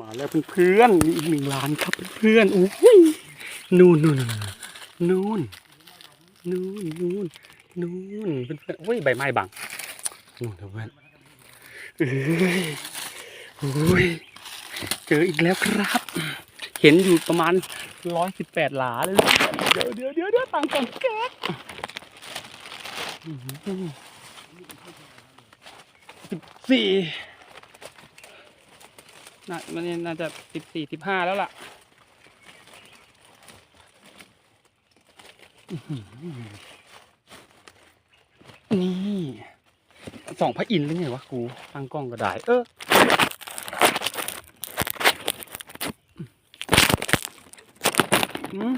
มาแล้วเพื่อนๆมีอีกหนึ่งล้านครับเพื่อนๆโอ้ยนู่นนู่นนู่นนู่นนู่นนู่นเพื่อนๆโอ้ยใบไม้บังนู่นเพื่อนเอ้ยโอ้ยเจออีกแล้วครับ เห็นอยู่ประมาณร้อยสิบแปดหลาเลยเดี๋ยวเดี๋ยวเดี๋ยวเดี๋ยวตังค์ก่อนแก๊กสิบสี่ น่ามันน่าจะสิบสี่สิบห้าแล้วล่ะนี่สองพระอินทร์หรือไงวะกูตั้งกล้องก็ได้ เอออืม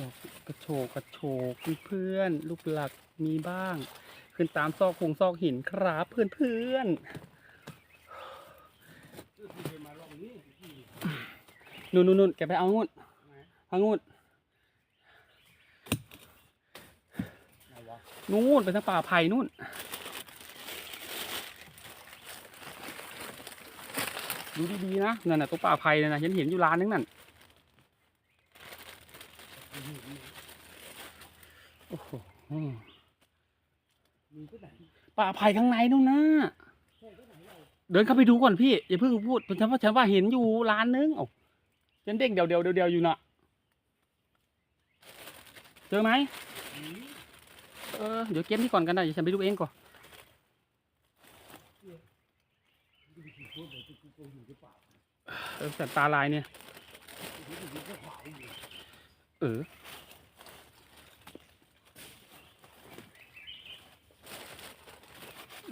ดอกกระโชกกระโชกเพื่อนลูกหลักมีบ้าง ขึ้นตามซอกคงซอกหินครับเพื่อนๆนู่อนนู่นนู่นแกไปเอางูนเอางูนนู่นไปทางป่าไผ่นู่นดูดีๆนะนั่นน่ะตรงป่าไผ่นั่นนะเห็นเห็นอยู่ร้านนึงนั่น โอ้โหป่าไผ่ข้างในนู่นนะเดินเข้าไปดูก่อนพี่ อย่าเพิ่งพูดฉันว่าฉันว่าเห็นอยู่ร้านนึงเอ้าฉันเด้งเดียวเดียวเดียวเดียวอยู่น่ะเจอไหมเออเดี๋ยวเก็บนี่ก่อนกันนะเดี๋ยวฉันไปดูเองก่อนเออสัตว์ตาลายเนี่ย เออ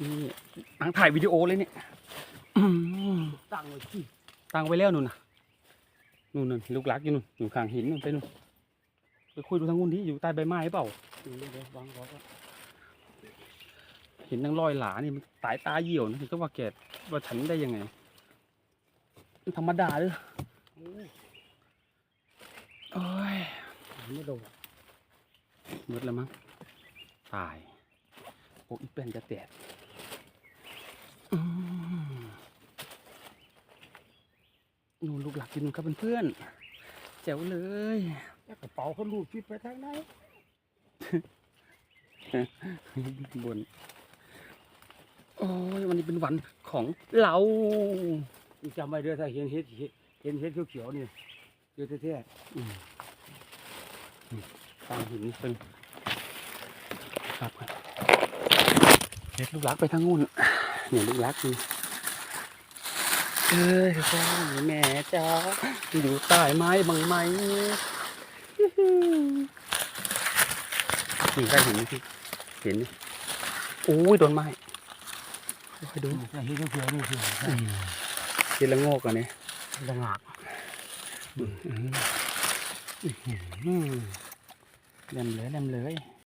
นี่ตั้งถ่ายวิดีโอเลยเนี่ยอื้อหือตั้งไว้ที่ตั้งไว้แล้วนู่นน่ะนู่นนู่นลูกรักอยู่นู่นอยู่ข้างหินนู่นไปนู่นไปคุยดูทางนู้นดิอยู่ใต้ใบไม้เปล่าดูเลยเดี๋ยววางไว้ก็เห็นนางลอยหลานี่มันสายตาเหี่ยวนะฉันก็ว่าแกว่าฉันได้ยังไงมันธรรมดาเลยโอ้ยไม่โดนมืดแล้วมั้งตายโอ้อีเป็นจะแตกอืม นู่นลูกหลักอยู่นู่นครับเพื่อนๆแจ๋วเลยแล้วกระเป๋าเขาลูกชิดไปทางไหนบนโอ้ยวันนี้เป็นวันของเรานี่จำไว้เด้อถ้าเห็นเห็ดเห็ดเห็นเห็ดเขียวๆนี่เดี๋ยวแท้อืมอืมตามหินเป็นครับเฮ็ดลูกรักไปทางนู้น เนี่ยลูกรักนี่เอ้ยพ่อแม่จ้าอยู่ใต้ไม้บังไหมนี่ได้เห็นพี่เห็นไหมโอ้ยโดนไม้ค่อยดูเห็ดเขียวๆนี่คือเห็นละโงกอะเนี่ยระงากอืมอืมอืมแหลมเลยแหลมเลย